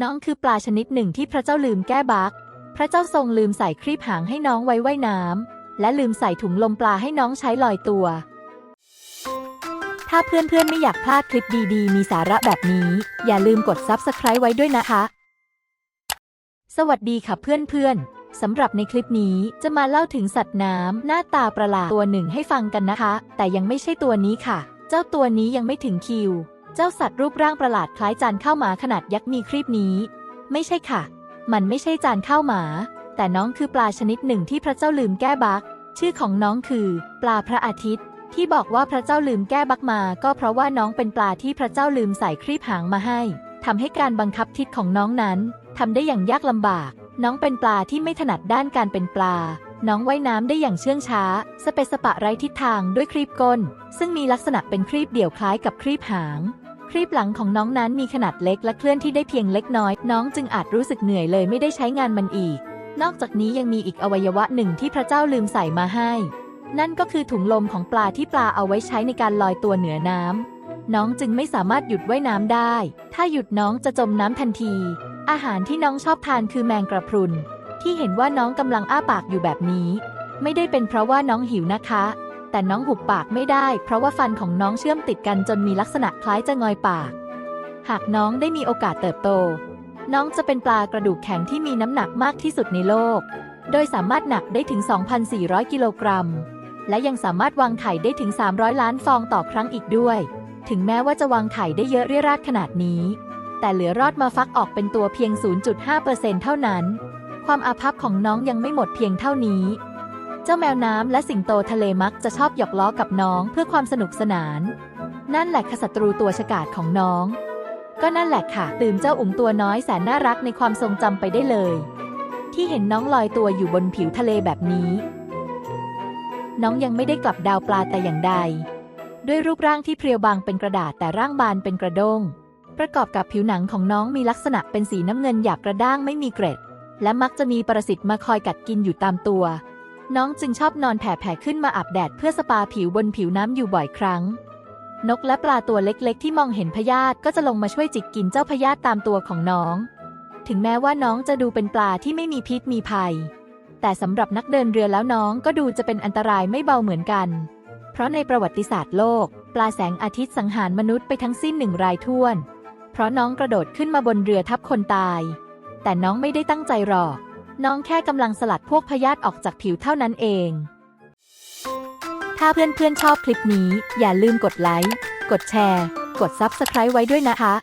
น้องคือปลาชนิดหนึ่งที่พระเจ้าลืมแก้บักพระเจ้าทรงลืมใส่ครีบหางให้น้องไว้ว่ายน้ำและลืมใส่ถุงลมปลาให้น้องใช้ลอยตัว ถ้าเพื่อนๆไม่อยากพลาดคลิปดีๆ มีสาระแบบนี้ อย่าลืมกด Subscribe ไว้ด้วยนะคะ สวัสดีค่ะเพื่อนๆสำหรับในคลิปนี้จะมาเล่าถึงสัตว์น้ำหน้าตาประหลาดตัวหนึ่งให้ฟังกันนะคะ แต่ยังไม่ใช่ตัวนี้ค่ะ เจ้าตัวนี้ยังไม่ถึงคิว เจ้าสัตว์รูปร่างประหลาดคล้ายจานข้าวหมาขนาดยักษ์มีครีบนี้ ไม่ใช่ค่ะ มันไม่ใช่จานข้าวหมา แต่น้องคือปลาชนิดหนึ่งที่พระเจ้าลืมแก้บัก ชื่อของน้องคือ ปลาพระอาทิตย์ ที่บอกว่าพระเจ้าลืมแก้บักมา ก็เพราะว่าน้องเป็นปลาที่พระเจ้าลืมใส่ครีบหางมาให้ทำให้การบังคับทิศของน้องนั้นทำได้อย่างยากลำบาก น้องเป็นปลาที่ไม่ถนัดด้านการเป็นปลาน้องว่ายน้ำได้อย่างเชื่องช้า สเปสปะไร้ทิศทางด้วยครีบก้น ซึ่งมีลักษณะเป็นครีบเดี่ยวคล้ายกับครีบหาง ครีบหลังของน้องนั้นมีขนาดเล็กและเคลื่อนที่ได้เพียงเล็กน้อย น้องจึงอาจรู้สึกเหนื่อยเลยไม่ได้ใช้งานมันอีก นอกจากนี้ยังมีอีกอวัยวะหนึ่งที่พระเจ้าลืมใส่มาให้ นั่นก็คือถุงลมของปลาที่ปลาเอาไว้ใช้ในการลอยตัวเหนือน้ำน้องจึงไม่สามารถหยุดว่ายน้ำได้ ถ้าหยุดน้องจะจมน้ำทันที อาหารที่น้องชอบทานคือแมงกระพรุนที่เห็นว่าน้องกำลังอ้าปากอยู่แบบนี้ ไม่ได้เป็นเพราะว่าน้องหิวนะคะ แต่น้องหุบปากไม่ได้ เพราะว่าฟันของน้องเชื่อมติดกันจนมีลักษณะคล้ายจะงอยปาก หากน้องได้มีโอกาสเติบโต น้องจะเป็นปลากระดูกแข็งที่มีน้ำหนักมากที่สุดในโลก โดยสามารถหนักได้ถึง 2,400 กิโลกรัม และยังสามารถวางไข่ได้ถึง 300 ล้านฟองต่อครั้งอีกด้วย ถึงแม้ว่าจะวางไข่ได้เยอะเรี่ยราดขนาดนี้ แต่เหลือรอดมาฟักออกเป็นตัวเพียง 0.5%เท่านั้น ความอาภัพของน้องยังไม่หมดเพียงเท่านี้ จ้าแมวน้ำและสิงโตทะเลมักจะชอบหยอกล้อกับน้องเพื่อความสนุกสนาน นั่นแหละค่ะศัตรูตัวฉกาจของน้อง ก็นั่นแหละค่ะลืมเจ้าอุ๋งตัวน้อยแสนน่ารักในความทรงจำไปได้เลย ที่เห็นน้องลอยตัวอยู่บนผิวทะเลแบบนี้ น้องยังไม่ได้กลับดาวปลาแต่อย่างใด ด้วยรูปร่างที่เพรียวบางเป็นกระดาษแต่ร่างบานเป็นกระด้ง ประกอบกับผิวหนังของน้องมีลักษณะเป็นสีน้ำเงินหยาบกระด้างไม่มีเกร็ด และมักจะมีปรสิตมาคอยกัดกินอยู่ตามตัว น้องจึงชอบนอนแผ่ๆขึ้นมาอาบแดดเพื่อสปาผิวบนผิวน้ำอยู่บ่อยครั้ง นกและปลาตัวเล็กๆ ที่มองเห็นพยาธิก็จะลงมาช่วยจิกกินเจ้าพยาธิตามตัวของน้อง ถึงแม้ว่าน้องจะดูเป็นปลาที่ไม่มีพิษมีภัย แต่สำหรับนักเดินเรือแล้วน้องก็ดูจะเป็นอันตรายไม่เบาเหมือนกัน เพราะในประวัติศาสตร์โลก ปลาแสงอาทิตย์สังหารมนุษย์ไปทั้งสิ้นหนึ่งรายท้วน เพราะน้องกระโดดขึ้นมาบนเรือทับคนตาย แต่น้องไม่ได้ตั้งใจหรอก น้องแค่กำลังสลัดพวกพยาธิออกจากผิวเท่านั้นเอง ถ้าเพื่อนๆชอบคลิปนี้ อย่าลืมกดไลค์ กดแชร์ กด Subscribe ไว้ด้วยนะคะ